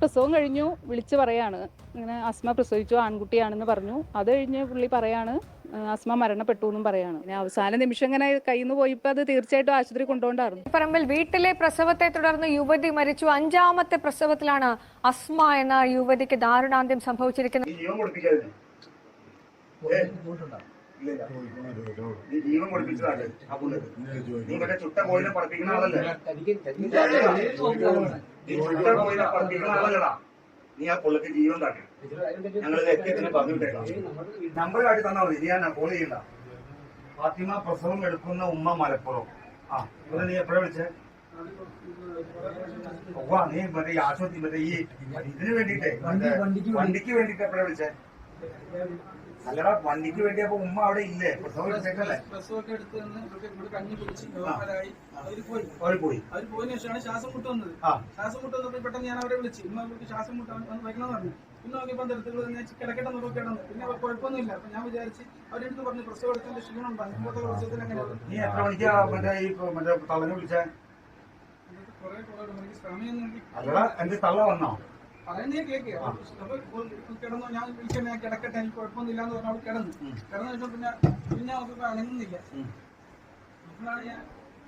പ്രസവം കഴിഞ്ഞു വിളിച്ച് പറയാണ്. ഇങ്ങനെ അസ്മ പ്രസവിച്ചു ആൺകുട്ടിയാണെന്ന് പറഞ്ഞു. അത് കഴിഞ്ഞ് പുള്ളി പറയാണ് അസ്മ മരണപ്പെട്ടു എന്നും പറയാണ്. പിന്നെ അവസാന നിമിഷം ഇങ്ങനെ കയ്യിൽ നിന്ന് പോയപ്പോൾ അത് തീർച്ചയായിട്ടും ആശുപത്രി കൊണ്ടുപോകണ്ടായിരുന്നു. പറമ്പിൽ വീട്ടിലെ പ്രസവത്തെ തുടർന്ന് യുവതി മരിച്ചു. അഞ്ചാമത്തെ പ്രസവത്തിലാണ് അസ്മ എന്ന യുവതിക്ക് ദാരുണാന്ത്യം സംഭവിച്ചിരിക്കുന്നത്. ജീവൻ കൊടുപ്പിച്ചതാണ് ആ നീ മറ്റേ ചുട്ട കോയിനെ പറപ്പിക്കുന്ന ആളല്ലേ? നീ കോയിനെ പറപ്പിക്കുന്ന ആളല്ലടാ നീ ആ പുള്ളിക്ക് ജീവൻ താക്കി ഞങ്ങൾ ലക്ഷ്യത്തിന് പറഞ്ഞു വിട്ടേക്കാം. നമ്പർ കാട്ടി തന്നാ മതി. ഞാൻ കോൾ ചെയ്യണ്ട. ഫാത്തിമ പ്രസവം എടുക്കുന്ന ഉമ്മ മലപ്പുറം. ആ ഇവിടെ നീ എപ്പോഴാ വിളിച്ചേ? ഉവ്വ, നീ മറ്റേ ഈ ആശുപത്രി മറ്റേ ഈ ഇതിന് വേണ്ടിട്ടേ വണ്ടിക്ക് വേണ്ടിട്ട് എപ്പോഴാ വിളിച്ചേ? അല്ലടാ വണ്ടിക്ക് വേണ്ടി അപ്പൊ ഉമ്മ അവിടെ ഇല്ലേ? പ്രസവം എടുത്തേക്കല്ലേ പ്രസവമൊക്കെ എടുത്ത് ഇവിടെ കഞ്ഞി അവർ പോയി. അവർ പോയി. അവർ പോയതിനു ശേഷമാണ് ശ്വാസം മുട്ട് വന്നത്. ആ. ശ്വാസം മുട്ട് വന്നപ്പോൾ പെട്ടെന്ന് ഞാൻ അവരെ വിളിച്ചു. ഇന്ന് അവർക്ക് ശ്വാസം മുട്ട് വന്ന് വയ്ക്കണമെന്ന് പറഞ്ഞു. പിന്നെ നോക്കിയപ്പോൾ തിരത്തുകൾ ഞാൻ കിടക്കട്ടെ നോക്കി കിടന്നു പിന്നെ അവർ കുഴപ്പമൊന്നുമില്ല. അപ്പൊ ഞാൻ വിചാരിച്ച് അവരെടുത്ത് പറഞ്ഞു പ്രസവം എടുത്തതിന്റെ ക്ഷീണം ഉണ്ട്. അഞ്ചാമത്തെ പ്രസവത്തിൽ അങ്ങനെ നീ എത്ര മണിക്കാ മറ്റേ ഈ മറ്റേ തള്ളനെ അല്ലടാ എന്റെ തള്ള വന്നോ? പറയുന്നേ അപ്പൊ കിടന്നു ഞാൻ കിടക്കട്ടെ എനിക്ക് കുഴപ്പമൊന്നുമില്ല എന്ന് കിടന്നു. കിടന്നു വെച്ചാൽ പിന്നെ പിന്നെ അവർക്ക് അനങ്ങുന്നില്ല. അപ്പോഴാണ് ഞാൻ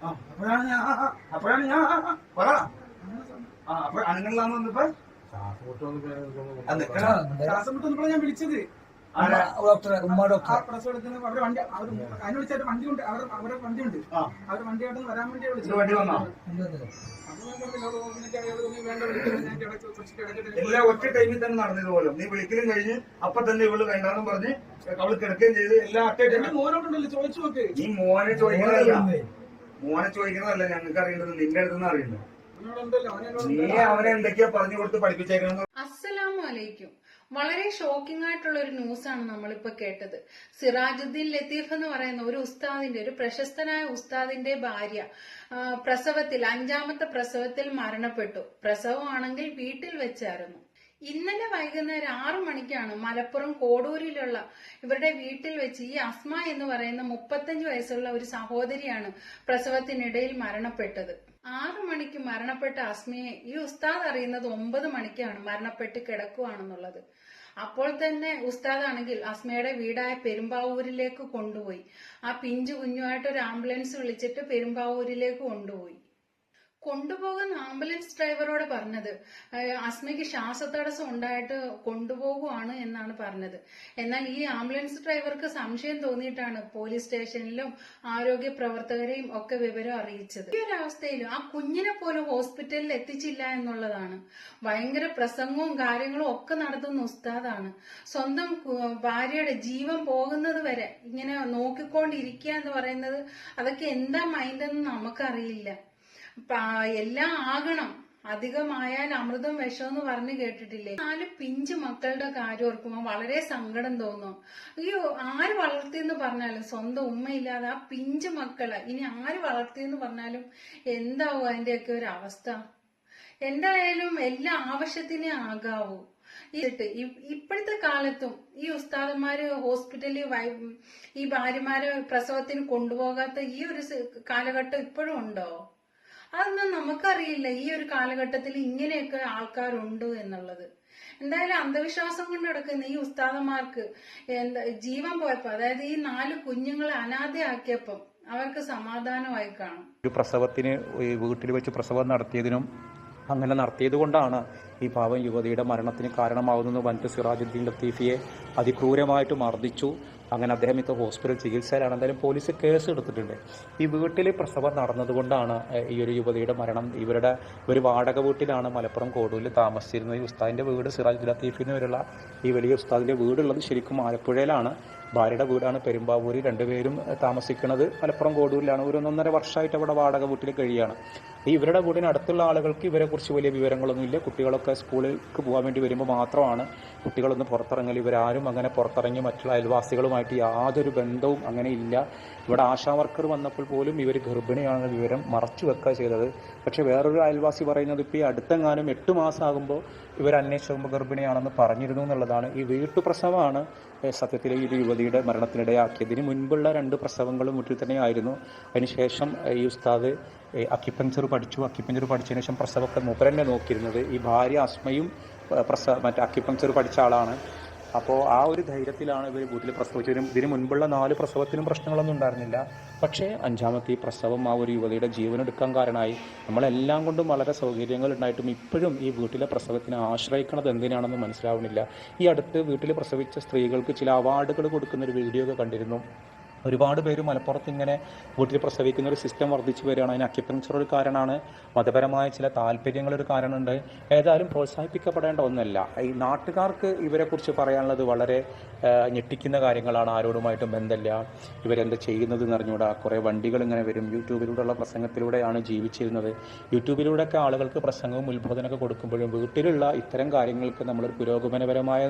അപ്പോഴാണ് ഞാൻ അപ്പോഴാണ് ഞാൻ പറ. ആ അപ്പൊ അനങ്ങളിലാന്ന് വന്നപ്പോ. ശ്വാസം ഞാൻ വിളിച്ചത്. അവരെ വണ്ടി അവർ അതിന് വിളിച്ചായിട്ട് വണ്ടി ഉണ്ട് അവർ വണ്ടി ഉണ്ട്. ആ. അവർ വണ്ടിയായിട്ട് വരാൻ വേണ്ടി വണ്ടി വന്നോ? അപ്പൊ ഞാൻ പറഞ്ഞില്ല, "ഓ, നിനക്ക് അറിയാതെ നീ വേണ്ട വിളിക്കുന്നത് ഞാൻ കിടക്ക് കുറച്ച് കിടക്കട്ടെ എല്ലാം ഒറ്റ ടൈമിൽ തന്നെ നടന്നത് നീ വിളിക്കലും കഴിഞ്ഞ് അപ്പൊ തന്നെ ഇവൾ വേണ്ടാന്നും പറഞ്ഞ് അവൾ കിടക്കുകയും ചെയ്ത് എല്ലാം ഒറ്റ എന്റെ ടൈമിൽ ചോദിച്ചു നോക്ക്. നീ മോനെ ചോദിക്കുന്നതല്ല. മോനെ ചോദിക്കുന്നതല്ല ഞങ്ങൾക്ക് അറിയേണ്ടത് നിന്റെ അടുത്തുനിന്ന് അറിയുന്നത് നീ അവനെ എന്തൊക്കെയാ പറഞ്ഞു കൊടുത്ത് പഠിപ്പിച്ചേക്കണം അസ്സലാമു അലൈക്കും. വളരെ ഷോക്കിംഗ് ആയിട്ടുള്ള ഒരു ന്യൂസാണ് നമ്മളിപ്പോ കേട്ടത്. സിറാജുദ്ദീൻ ലത്തീഫ് എന്ന് പറയുന്ന ഒരു ഉസ്താദിന്റെ ഒരു പ്രശസ്തനായ ഉസ്താദിന്റെ ഭാര്യ പ്രസവത്തിൽ അഞ്ചാമത്തെ പ്രസവത്തിൽ മരണപ്പെട്ടു. പ്രസവമാണെങ്കിൽ വീട്ടിൽ വെച്ചായിരുന്നു. ഇന്നലെ വൈകുന്നേരം ആറു മണിക്കാണ് മലപ്പുറം കോടൂരിലുള്ള ഇവരുടെ വീട്ടിൽ വെച്ച് ഈ അസ്മ എന്ന് പറയുന്ന മുപ്പത്തഞ്ച് വയസ്സുള്ള ഒരു സഹോദരിയാണ് പ്രസവത്തിനിടയിൽ മരണപ്പെട്ടത്. ആറു മണിക്ക് മരണപ്പെട്ട അസ്മയെ ഈ ഉസ്താദ് അറിയുന്നത് ഒമ്പത് മണിക്കാണ് മരണപ്പെട്ട് കിടക്കുകയാണെന്നുള്ളത് അപ്പോൾ തന്നെ ഉസ്താദാണെങ്കിൽ അസ്മയുടെ വീടായ പെരുമ്പാവൂരിലേക്ക് കൊണ്ടുപോയി. ആ പിഞ്ചു കുഞ്ഞുമായിട്ട് ഒരു ആംബുലൻസ് വിളിച്ചിട്ട് പെരുമ്പാവൂരിലേക്ക് കൊണ്ടുപോയി. കൊണ്ടുപോകുന്ന ആംബുലൻസ് ഡ്രൈവറോട് പറഞ്ഞത്. അസ്മയ്ക്ക് ശ്വാസതടസ്സം ഉണ്ടായിട്ട് കൊണ്ടുപോകുവാണ് എന്നാണ് പറഞ്ഞത്. എന്നാൽ ഈ ആംബുലൻസ് ഡ്രൈവർക്ക് സംശയം തോന്നിയിട്ടാണ് പോലീസ് സ്റ്റേഷനിലും ആരോഗ്യ പ്രവർത്തകരെയും ഒക്കെ വിവരം അറിയിച്ചത്. ഈ ഒരു അവസ്ഥയിലും ആ കുഞ്ഞിനെ പോലും ഹോസ്പിറ്റലിൽ എത്തിച്ചില്ല എന്നുള്ളതാണ്. ഭയങ്കര പ്രസംഗവും കാര്യങ്ങളും ഒക്കെ നടത്തുന്ന ഉസ്താദാണ്. സ്വന്തം ഭാര്യയുടെ ജീവൻ പോകുന്നത് വരെ ഇങ്ങനെ നോക്കിക്കൊണ്ടിരിക്കുക എന്ന് പറയുന്നത് അതൊക്കെ എന്താ മൈൻഡെന്ന് നമുക്കറിയില്ല. എല്ലാം ആകണം. അധികമായാൽ അമൃതം വിഷം എന്ന് പറഞ്ഞു കേട്ടിട്ടില്ലേ? നാല് പിഞ്ച് മക്കളുടെ കാര്യം ഓർക്കുമ്പോൾ വളരെ സങ്കടം തോന്നും. അയ്യോ ആര് വളർത്തിയെന്ന് പറഞ്ഞാലും സ്വന്തം ഉമ്മയില്ലാതെ ആ പിഞ്ച് മക്കളെ ഇനി ആര് വളർത്തിയെന്ന് പറഞ്ഞാലും എന്താവും അതിന്റെയൊക്കെ ഒരു അവസ്ഥ? എന്തായാലും എല്ലാ ആവശ്യത്തിനേ ആകാവൂ. ഇപ്പോഴത്തെ കാലത്തും ഈ ഉസ്താദന്മാര് ഹോസ്പിറ്റലിൽ ഈ ഭാര്യമാരെ പ്രസവത്തിന് കൊണ്ടുപോകാത്ത ഈ ഒരു കാലഘട്ടം ഇപ്പോഴും ഉണ്ടോ? അതൊന്നും നമുക്കറിയില്ല. ഈ ഒരു കാലഘട്ടത്തിൽ ഇങ്ങനെയൊക്കെ ആൾക്കാരുണ്ട് എന്നുള്ളത്. എന്തായാലും അന്ധവിശ്വാസം കൊണ്ട് നടക്കുന്ന ഈ ഉസ്താദന്മാർക്ക് എന്താ ജീവൻ പോയപ്പോ അതായത് ഈ നാല് കുഞ്ഞുങ്ങളെ അനാഥയാക്കിയപ്പം അവർക്ക് സമാധാനമായി കാണും. ഒരു പ്രസവത്തിന് വീട്ടിൽ വെച്ച് പ്രസവം നടത്തിയതിനും അങ്ങനെ നടത്തിയത് കൊണ്ടാണ് ഈ പാവം യുവതിയുടെ മരണത്തിന് കാരണമാകുന്നത് വനിത സിറാജുദ്ദീൻ ലത്തീഫിയെ അതിക്രൂരമായിട്ട് മർദ്ദിച്ചു. അങ്ങനെ അദ്ദേഹം ഇപ്പോൾ ഹോസ്പിറ്റൽ ചികിത്സയിലാണ്. എന്തായാലും പോലീസ് കേസ് എടുത്തിട്ടുണ്ട്. ഈ വീട്ടിൽ പ്രസവം നടന്നതുകൊണ്ടാണ് ഈ ഒരു യുവതിയുടെ മരണം. ഇവരുടെ ഒരു വാടക വീട്ടിലാണ് മലപ്പുറം കോടൂരിൽ താമസിച്ചിരുന്നത്. ഈ ഉസ്താദിന്റെ വീട് സിറാജ് ലത്തീഫിന് വരെയുള്ള ഈ വലിയ ഉസ്താദിന്റെ വീടുള്ളത് ശരിക്കും ആലപ്പുഴയിലാണ്. ഭാര്യയുടെ വീടാണ് പെരുമ്പാവൂര് രണ്ടുപേരും താമസിക്കുന്നത് മലപ്പുറം കോടൂരിലാണ്. ഒരു ഒന്നൊന്നര വർഷമായിട്ട് അവിടെ വാടക വീട്ടിൽ കഴിയുകയാണ് ഈ ഇവരുടെ വീടിന് അടുത്തുള്ള ആളുകൾക്ക് ഇവരെക്കുറിച്ച് വലിയ വിവരങ്ങളൊന്നുമില്ല കുട്ടികളൊക്കെ സ്കൂളിലേക്ക് പോകാൻ വേണ്ടി വരുമ്പോൾ മാത്രമാണ് കുട്ടികളൊന്ന് പുറത്തിറങ്ങൽ. ഇവരാരും അങ്ങനെ പുറത്തിറങ്ങി മറ്റുള്ള അയൽവാസികളുമായിട്ട് യാതൊരു ബന്ധവും അങ്ങനെ ഇല്ല. ഇവിടെ ആശാ വർക്കർ വന്നപ്പോൾ പോലും ഇവർ ഗർഭിണിയാണെന്ന വിവരം മറച്ചു വെക്കുക ചെയ്തത്. പക്ഷെ വേറൊരു അയൽവാസി പറയുന്നത് ഇപ്പോൾ ഈ അടുത്തെങ്ങാനും എട്ട് മാസമാകുമ്പോൾ ഇവർ അന്വേഷിക്കുമ്പോൾ ഗർഭിണിയാണെന്ന് പറഞ്ഞിരുന്നു എന്നുള്ളതാണ്. ഈ വീട്ടുപ്രസവമാണ് സത്യത്തിൽ ഈ യുവതിയുടെ മരണത്തിനിടയാക്കിയതിന് മുൻപുള്ള രണ്ട് പ്രസവങ്ങളും വീട്ടിൽ തന്നെയായിരുന്നു അതിനുശേഷം ഈ ഉസ്താദ് അക്യുപഞ്ചർ പഠിച്ചു. അക്കിപ്പഞ്ചർ പഠിച്ചതിന് ശേഷം പ്രസവമൊക്കെ മൂപ്പരന്നെ നോക്കിയിരുന്നത്. ഈ ഭാര്യ അസ്മയും പ്രസവ മറ്റേ അക്കിപ്പഞ്ചർ പഠിച്ച ആളാണ്. അപ്പോൾ ആ ഒരു ധൈര്യത്തിലാണ് ഇവർ വീട്ടിൽ പ്രസവിച്ചതിനും ഇതിന് മുൻപുള്ള നാല് പ്രസവത്തിനും പ്രശ്നങ്ങളൊന്നും ഉണ്ടായിരുന്നില്ല. പക്ഷേ അഞ്ചാമത്തെ ഈ പ്രസവം ആ ഒരു യുവതിയുടെ ജീവനെടുക്കാൻ കാരണമായി. നമ്മളെല്ലാം കൊണ്ടും വളരെ സൗകര്യങ്ങൾ ഉണ്ടായിട്ടും ഇപ്പോഴും ഈ വീട്ടിലെ പ്രസവത്തിനെ ആശ്രയിക്കുന്നത് എന്തിനാണെന്ന് മനസ്സിലാവുന്നില്ല. ഈ അടുത്ത് വീട്ടിൽ പ്രസവിച്ച സ്ത്രീകൾക്ക് ചില അവാർഡുകൾ കൊടുക്കുന്ന ഒരു വീഡിയോ ഒക്കെ കണ്ടിരുന്നു. ഒരുപാട് പേര് മലപ്പുറത്ത് ഇങ്ങനെ വീട്ടിൽ പ്രസവിക്കുന്ന ഒരു സിസ്റ്റം വർദ്ധിച്ചു വരികയാണ്. അതിന് അക്യുപഞ്ചർ ഒരു കാരണമാണ്. മതപരമായ ചില താല്പര്യങ്ങൾ ഒരു കാരണമുണ്ട്. ഏതായാലും പ്രോത്സാഹിപ്പിക്കപ്പെടേണ്ട ഒന്നല്ല. ഈ നാട്ടുകാർക്ക് ഇവരെക്കുറിച്ച് പറയാനുള്ളത് വളരെ ഞെട്ടിക്കുന്ന കാര്യങ്ങളാണ്. ആരോടുമായിട്ടും ബന്ധമില്ല. ഇവരെന്താ ചെയ്യുന്നത് എന്ന് അറിഞ്ഞുകൂടാ. കുറേ വണ്ടികൾ ഇങ്ങനെ വരും. യൂട്യൂബിലൂടെയുള്ള പ്രസംഗത്തിലൂടെയാണ് ജീവിച്ചിരുന്നത്. യൂട്യൂബിലൂടെയൊക്കെ ആളുകൾക്ക് പ്രസംഗവും ഉത്ബോധനമൊക്കെ കൊടുക്കുമ്പോഴും വീട്ടിലുള്ള ഇത്തരം കാര്യങ്ങൾക്ക് നമ്മളൊരു പുരോഗമനപരമായ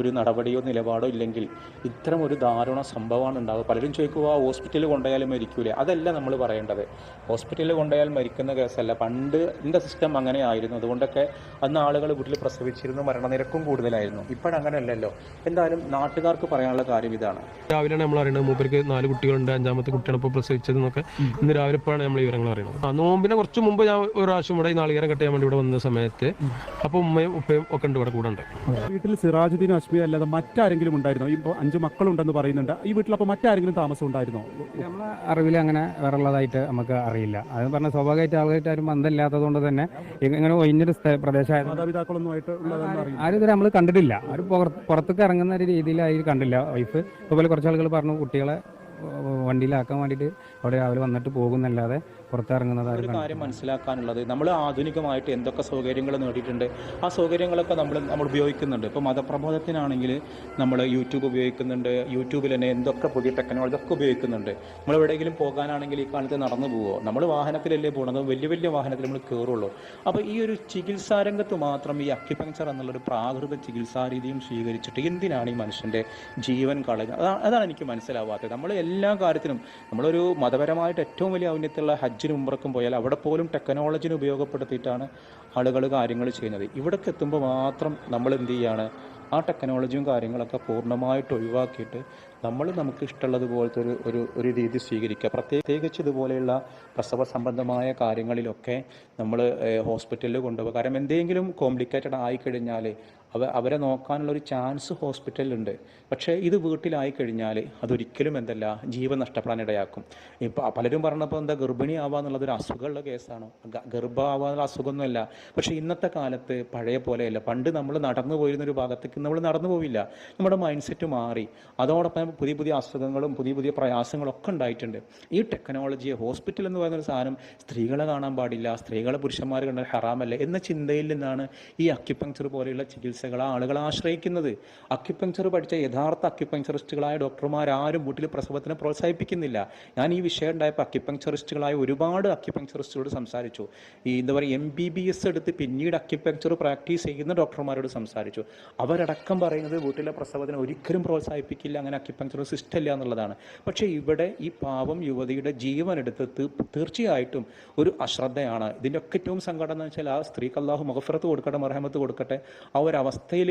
ഒരു നടപടിയോ നിലപാടോ ഇല്ലെങ്കിൽ ഇത്തരം ഒരു ദാരുണ സംഭവമാണ് ഉണ്ടാവുക. പലരും ചോദിക്കുക "ആ, ഹോസ്പിറ്റലിൽ കൊണ്ടുപോയാലും മരിക്കൂലേ? അതല്ല നമ്മൾ പറയേണ്ടത്. ഹോസ്പിറ്റലിൽ കൊണ്ടുപോയാൽ മരിക്കുന്ന കേസല്ല. പണ്ട് എന്റെ സിസ്റ്റം അങ്ങനെ ആയിരുന്നു അതുകൊണ്ടൊക്കെ അന്ന് ആളുകൾ വീട്ടിൽ പ്രസവിച്ചിരുന്നു മരണനിരക്കും കൂടുതലായിരുന്നു. ഇപ്പോഴങ്ങനെയല്ലല്ലോ എന്തായാലും നാട്ടുകാർക്ക് പറയാനുള്ള കാര്യം ഇതാണ്. രാവിലെയാണ് നമ്മൾ അറിയുന്നത് മൂപ്പർക്ക് നാല് കുട്ടികളുണ്ട് അഞ്ചാമത്തെ കുട്ടിയാണ് ഇപ്പോൾ പ്രസവിച്ചതെന്നൊക്കെ ഇന്ന് രാവിലെ ഇപ്പോഴാണ് നമ്മൾ വിവരങ്ങൾ അറിയുന്നത് ആ നോമ്പിനെ കുറച്ച് മുമ്പ് ഞാൻ ഒരു പ്രാവശ്യം ഇവിടെ ഈ നാളികേരം കട്ട് ചെയ്യാൻ വേണ്ടി ഇവിടെ വന്ന സമയത്ത് അപ്പോൾ ഉമ്മയും ഉപ്പയും ഒക്കെ ഉണ്ട് ഇവിടെ കൂടെ ഉണ്ട്. വീട്ടിൽ സിറാജുദ്ദീൻ അശ്മി അല്ലാതെ മറ്റാരെങ്കിലും ഉണ്ടായിരുന്നോ? ഇപ്പോൾ അഞ്ച് മക്കളുണ്ടെന്ന് പറയുന്നുണ്ട്. ഈ വീട്ടിൽ അപ്പോൾ മറ്റാരെങ്കിലും താമസം ഉണ്ടായിരുന്നോ? നമ്മളെ അറിവിൽ അങ്ങനെ വേറെ ഉള്ളതായിട്ട് നമുക്ക് അറിയില്ല. അത് പറഞ്ഞ സ്വാഭാവികമായിട്ട് ആളുകളായിട്ട് ആരും ബന്ധമില്ലാത്തത് കൊണ്ട് തന്നെ ഇങ്ങനെ ഒഴിഞ്ഞൊരു പ്രദേശമായിരുന്നു മാതാപിതാക്കളൊന്നുമായിട്ട് ആരും ഇതുവരെ നമ്മൾ കണ്ടിട്ടില്ല. ആരും പുറത്ത് പുറത്തേക്ക് ഇറങ്ങുന്ന ഒരു രീതിയിൽ ആയി കണ്ടില്ല. വൈഫ് അതുപോലെ കുറച്ച് ആളുകൾ പറഞ്ഞു കുട്ടികളെ വണ്ടിയിലാക്കാൻ വേണ്ടിയിട്ട് അവിടെ രാവിലെ വന്നിട്ട് പോകുന്നല്ലാതെ പുറത്തിറങ്ങുന്നത് ഒരു കാര്യം മനസ്സിലാക്കാനുള്ളത് നമ്മൾ ആധുനികമായിട്ട് എന്തൊക്കെ സൗകര്യങ്ങൾ നേടിയിട്ടുണ്ട് ആ സൗകര്യങ്ങളൊക്കെ നമ്മൾ നമ്മൾ ഉപയോഗിക്കുന്നുണ്ട്. ഇപ്പോൾ മതപ്രബോധത്തിനാണെങ്കിൽ നമ്മൾ യൂട്യൂബ് ഉപയോഗിക്കുന്നുണ്ട് യൂട്യൂബിൽ തന്നെ എന്തൊക്കെ പുതിയ ടെക്നോളജി ഒക്കെ ഉപയോഗിക്കുന്നുണ്ട്. നമ്മൾ എവിടെയെങ്കിലും പോകാനാണെങ്കിൽ ഈ കാലത്ത് നടന്നു പോവോ? നമ്മൾ വാഹനത്തിലല്ലേ പോകുന്നത് വലിയ വലിയ വാഹനത്തിൽ നമ്മൾ കയറുള്ളൂ? അപ്പോൾ ഈ ഒരു ചികിത്സാ രംഗത്ത് മാത്രം ഈ അക്യുപങ്ചർ എന്നുള്ളൊരു പ്രാകൃത ചികിത്സാ രീതിയും സ്വീകരിച്ചിട്ട് എന്തിനാണ് ഈ മനുഷ്യന്റെ ജീവൻ കളയുന്നത്? അതാണ് അതാണ് എനിക്ക് മനസ്സിലാവാത്തത്. നമ്മൾ എല്ലാ കാര്യത്തിനും നമ്മളൊരു മതപരമായിട്ട് ഏറ്റവും വലിയ ഔന്നത്യമുള്ള ഹജ്ജിനും ഉംറക്കും പോയാൽ അവിടെ പോലും ടെക്നോളജിനെ ഉപയോഗപ്പെടുത്തിയിട്ടാണ് ആളുകൾ കാര്യങ്ങൾ ചെയ്യുന്നത്. ഇവിടേക്ക് എത്തുമ്പോൾ മാത്രം നമ്മൾ എന്ത് ചെയ്യാണ്? ആ ടെക്നോളജിയും കാര്യങ്ങളൊക്കെ പൂർണമായിട്ട് ഒഴിവാക്കിയിട്ട് നമ്മൾ നമുക്ക് ഇഷ്ടമുള്ളത് പോലത്തെ ഒരു ഒരു ഒരു രീതി സ്വീകരിക്കുക. പ്രത്യേകിച്ച് ഇതുപോലെയുള്ള പ്രസവ സംബന്ധമായ കാര്യങ്ങളിലൊക്കെ നമ്മൾ ഹോസ്പിറ്റലിൽ കൊണ്ടുപോകുക കാരണം എന്തെങ്കിലും കോംപ്ലിക്കേറ്റഡ് ആയിക്കഴിഞ്ഞാൽ അവ അവരെ നോക്കാനുള്ള ഒരു ചാൻസ് ഹോസ്പിറ്റലിലുണ്ട്. പക്ഷേ ഇത് വീട്ടിലായി കഴിഞ്ഞാൽ അതൊരിക്കലും എന്തല്ല ജീവൻ നഷ്ടപ്പെടാൻ ഇടയാക്കും. ഇപ്പോൾ പലരും പറഞ്ഞപ്പോൾ എന്താ ഗർഭിണി ആവുക എന്നുള്ളത് ഒരു അസുഖമുള്ള കേസാണോ. ഗ- ഗർഭമാവുക എന്നുള്ള അസുഖമൊന്നുമല്ല. പക്ഷേ ഇന്നത്തെ കാലത്ത് പഴയ പോലെയല്ല. പണ്ട് നമ്മൾ നടന്നു പോയിരുന്ന ഒരു ഭാഗത്തേക്ക് നമ്മൾ നടന്നു പോവില്ല. നമ്മുടെ മൈൻഡ് സെറ്റ് മാറി. അതോടൊപ്പം പുതിയ പുതിയ അസുഖങ്ങളും പുതിയ പുതിയ പ്രയാസങ്ങളും ഒക്കെ ഉണ്ടായിട്ടുണ്ട്. ഈ ടെക്നോളജി ഹോസ്പിറ്റൽ എന്ന് പറയുന്ന ഒരു സാധനം സ്ത്രീകളെ കാണാൻ പാടില്ല. സ്ത്രീകളെ പുരുഷന്മാർ കണ്ടാൽ ഹറാമല്ല എന്ന ചിന്തയിൽ നിന്നാണ് ഈ അക്യുപങ്ചർ പോലെയുള്ള ചികിത്സകൾ ആളുകൾ ആശ്രയിക്കുന്നത്. അക്യുപങ്ചർ പഠിച്ച യഥാർത്ഥ അക്യുപങ്ചറിസ്റ്റുകളായ ഡോക്ടർമാരാരും വീട്ടിൽ പ്രസവത്തിനെ പ്രോത്സാഹിപ്പിക്കുന്നില്ല. ഞാൻ ഈ വിഷയം ഉണ്ടായപ്പോൾ അക്യുപങ്ചറിസ്റ്റുകളായ ഒരുപാട് അക്യുപങ്ചറിസ്റ്റുകളോട് സംസാരിച്ചു. ഈ എന്താ പറയുക എം ബി ബി എസ് എടുത്ത് പിന്നീട് അക്യുപങ്ചർ പ്രാക്ടീസ് ചെയ്യുന്ന ഡോക്ടർമാരോട് സംസാരിച്ചു. അവരടക്കം പറയുന്നത് വീട്ടിലെ പ്രസവത്തിനെ ഒരിക്കലും പ്രോത്സാഹിപ്പിക്കില്ല അങ്ങനെ അക്യുപങ്ചർ സിസ്റ്റം ഇല്ല എന്നുള്ളതാണ്. പക്ഷേ ഇവിടെ ഈ പാവം യുവതിയുടെ ജീവൻ എടുത്ത് തീർച്ചയായിട്ടും ഒരു അശ്രദ്ധയാണ്. ഇതിന്റെ ഒക്കെ ഏറ്റവും സങ്കടം എന്ന് വെച്ചാൽ ആ സ്ത്രീക്ക് അള്ളാഹു മഹഫറത്ത് കൊടുക്കട്ടെ മറഹമത്ത് കൊടുക്കട്ടെ ആ ഒരു അവസ്ഥയിൽ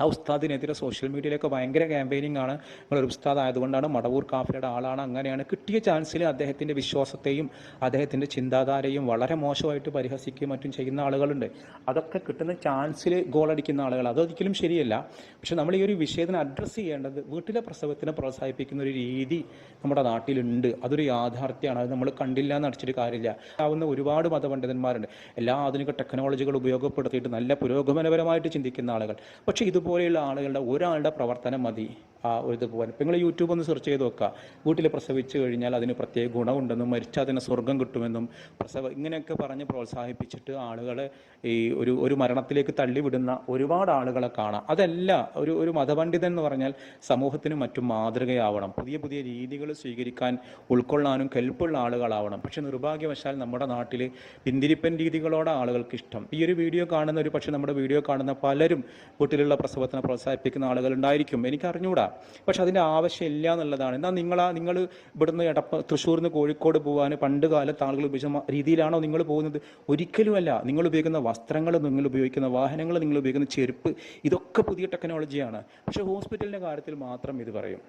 ആ ഉസ്താദിനെതിരെ സോഷ്യൽ മീഡിയയിലൊക്കെ ഭയങ്കര ക്യാമ്പയിനിങ് ആണ്. നിങ്ങളൊരു ഉസ്താദ് ആയതുകൊണ്ടാണ് മടവൂർ കാഫിലയുടെ ആളാണ്. അങ്ങനെയാണ്. കിട്ടിയ ചാൻസിൽ അദ്ദേഹത്തിന്റെ വിശ്വാസത്തെയും അദ്ദേഹത്തിന്റെ ചിന്താധാരയും വളരെ മോശമായിട്ട് പരിഹസിക്കുകയും മറ്റും ചെയ്യുന്ന ആളുകളുണ്ട്. അതൊക്കെ കിട്ടുന്ന ചാൻസിൽ ഗോളടിക്കുന്ന ആളുകൾ അതൊരിക്കലും ശരിയല്ല. പക്ഷെ നമ്മൾ ഈ ഒരു വിഷയത്തിന് അഡ്രസ്സ് ചെയ്യേണ്ടത് വീട്ടിലെ പ്രസവത്തിനെ പ്രോത്സാഹിപ്പിക്കുന്ന ഒരു രീതി നമ്മുടെ നാട്ടിലുണ്ട്. അതൊരു യാഥാർത്ഥ്യമാണ്. അത് നമ്മൾ കണ്ടില്ല എന്ന് അടിച്ചിട്ട് കാര്യമില്ല. ആവുന്ന ഒരുപാട് മതപണ്ഡിതന്മാരുണ്ട്. എല്ലാ ആധുനിക ടെക്നോളജികൾ ഉപയോഗപ്പെടുത്തിയിട്ട് നല്ല പുരോഗമനപരമായിട്ട് ചിന്തിക്കുന്ന ആളുകൾ. പക്ഷേ ഇതുപോലെയുള്ള ആളുകളുടെ ഒരാളുടെ പ്രവർത്തനം മതി. ആ ഒരു ഇതുപോലെ ഇപ്പം നിങ്ങൾ യൂട്യൂബ് ഒന്ന് സെർച്ച് ചെയ്ത് നോക്കുക വീട്ടിൽ പ്രസവിച്ചു കഴിഞ്ഞാൽ അതിന് പ്രത്യേക ഗുണമുണ്ടെന്നും മരിച്ചാൽ അതിന് സ്വർഗം കിട്ടുമെന്നും പ്രസവ ഇങ്ങനെയൊക്കെ പറഞ്ഞ് പ്രോത്സാഹിപ്പിച്ചിട്ട് ആളുകളെ ഈ ഒരു ഒരു മരണത്തിലേക്ക് തള്ളിവിടുന്ന ഒരുപാട് ആളുകളെ കാണാം. അതല്ല ഒരു ഒരു മതപണ്ഡിതൻ എന്ന് പറഞ്ഞാൽ സമൂഹത്തിന് മറ്റു മാതൃകയാവണം. പുതിയ പുതിയ രീതികൾ സ്വീകരിക്കാൻ ഉൾക്കൊള്ളാനും കെൽപ്പുള്ള ആളുകളാവണം. പക്ഷെ നിർഭാഗ്യവശാൽ നമ്മുടെ നാട്ടിൽ പിന്തിരിപ്പൻ രീതികളോടെ ആളുകൾക്ക് ഇഷ്ടം. ഈ ഒരു വീഡിയോ കാണുന്ന ഒരു പക്ഷേ നമ്മുടെ വീഡിയോ കാണുന്ന പലരും വീട്ടിലുള്ള പ്രസവത്തിനെ പ്രോത്സാഹിപ്പിക്കുന്ന ആളുകൾ ഉണ്ടായിരിക്കും എനിക്ക് അറിഞ്ഞുകൂടാ പക്ഷെ അതിന്റെ ആവശ്യമില്ല എന്നുള്ളതാണ്. എന്നാൽ നിങ്ങൾ നിങ്ങൾ ഇവിടുന്ന് എടപ്പ തൃശ്ശൂരിൽ നിന്ന് കോഴിക്കോട് പോകാൻ പണ്ട് കാലത്ത് ആളുകൾ ഉപയോഗിച്ച രീതിയിലാണോ നിങ്ങൾ പോകുന്നത്? ഒരിക്കലുമല്ല. നിങ്ങൾ ഉപയോഗിക്കുന്ന വസ്ത്രങ്ങൾ നിങ്ങൾ ഉപയോഗിക്കുന്ന വാഹനങ്ങൾ നിങ്ങൾ ഉപയോഗിക്കുന്ന ചെരുപ്പ് ഇതൊക്കെ പുതിയ ടെക്നോളജിയാണ്. പക്ഷേ ഹോസ്പിറ്റലിന്റെ കാര്യത്തിൽ മാത്രം ഇത് പറയും.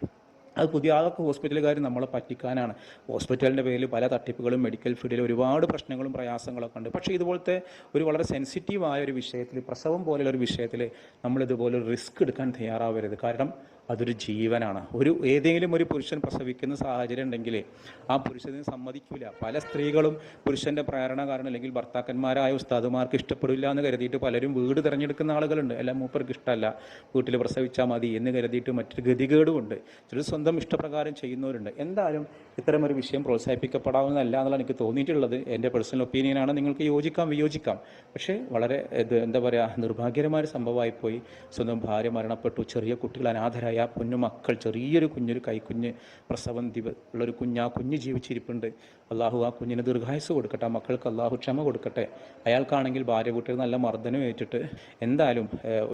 അത് പുതിയ അതൊക്കെ ഹോസ്പിറ്റലുകാർ നമ്മളെ പറ്റിക്കാനാണ്. ഹോസ്പിറ്റലിന്റെ പേരിൽ പല തട്ടിപ്പുകളും മെഡിക്കൽ ഫീൽഡിൽ ഒരുപാട് പ്രശ്നങ്ങളും പ്രയാസങ്ങളൊക്കെ ഉണ്ട്. പക്ഷേ ഇതുപോലത്തെ ഒരു വളരെ സെൻസിറ്റീവായ ഒരു വിഷയത്തിൽ പ്രസവം പോലെയുള്ള ഒരു വിഷയത്തിൽ നമ്മൾ റിസ്ക് എടുക്കാൻ തയ്യാറാവരുത്. കാരണം അതൊരു ജീവനാണ്. ഒരു ഏതെങ്കിലും ഒരു പുരുഷൻ പ്രസവിക്കുന്ന സാഹചര്യം ഉണ്ടെങ്കിൽ ആ പുരുഷന് സമ്മതിക്കില്ല പല സ്ത്രീകളും പുരുഷന്റെ പ്രേരണ കാരണം അല്ലെങ്കിൽ ഭർത്താക്കന്മാരായ ഉസ്താദുമാർക്ക് ഇഷ്ടപ്പെടില്ല എന്ന് കരുതിയിട്ട് പലരും വീട് തിരഞ്ഞെടുക്കുന്ന ആളുകളുണ്ട്. എല്ലാം മൂപ്പർക്ക് ഇഷ്ടമല്ല. വീട്ടിൽ പ്രസവിച്ചാൽ മതി എന്ന് കരുതിയിട്ട് മറ്റൊരു ഗതികേടുമുണ്ട്. ചിലർ സ്വന്തം ഇഷ്ടപ്രകാരം ചെയ്യുന്നവരുണ്ട്. എന്തായാലും ഇത്തരം ഒരു വിഷയം പ്രോത്സാഹിപ്പിക്കപ്പെടാവുന്നതല്ല എന്നുള്ളതാണ് എനിക്ക് തോന്നിയിട്ടുള്ളത്. എന്റെ പേഴ്സണൽ ഒപ്പീനിയനാണ് നിങ്ങൾക്ക് യോജിക്കാം വിയോജിക്കാം. പക്ഷേ വളരെ ഇത് എന്താ പറയുക നിർഭാഗ്യകരമായ സംഭവമായിപ്പോയി. സ്വന്തം ഭാര്യ മരണപ്പെട്ടു. ചെറിയ കുട്ടികൾ അനാഥരായ. ആ കുഞ്ഞു മക്കൾ ചെറിയൊരു കുഞ്ഞൊരു കൈക്കുഞ്ഞ് പ്രസവം ദിവ ഉള്ളൊരു കുഞ്ഞ് ആ കുഞ്ഞ് ജീവിച്ചിരിപ്പുണ്ട്. അള്ളാഹു ആ കുഞ്ഞിന് ദീർഘായുസ് കൊടുക്കട്ടെ. ആ മക്കൾക്ക് അള്ളാഹു ക്ഷമ കൊടുക്കട്ടെ. അയാൾക്കാണെങ്കിൽ ഭാര്യ വീട്ടിൽ നല്ല മർദ്ദനം ഏറ്റിട്ട് എന്തായാലും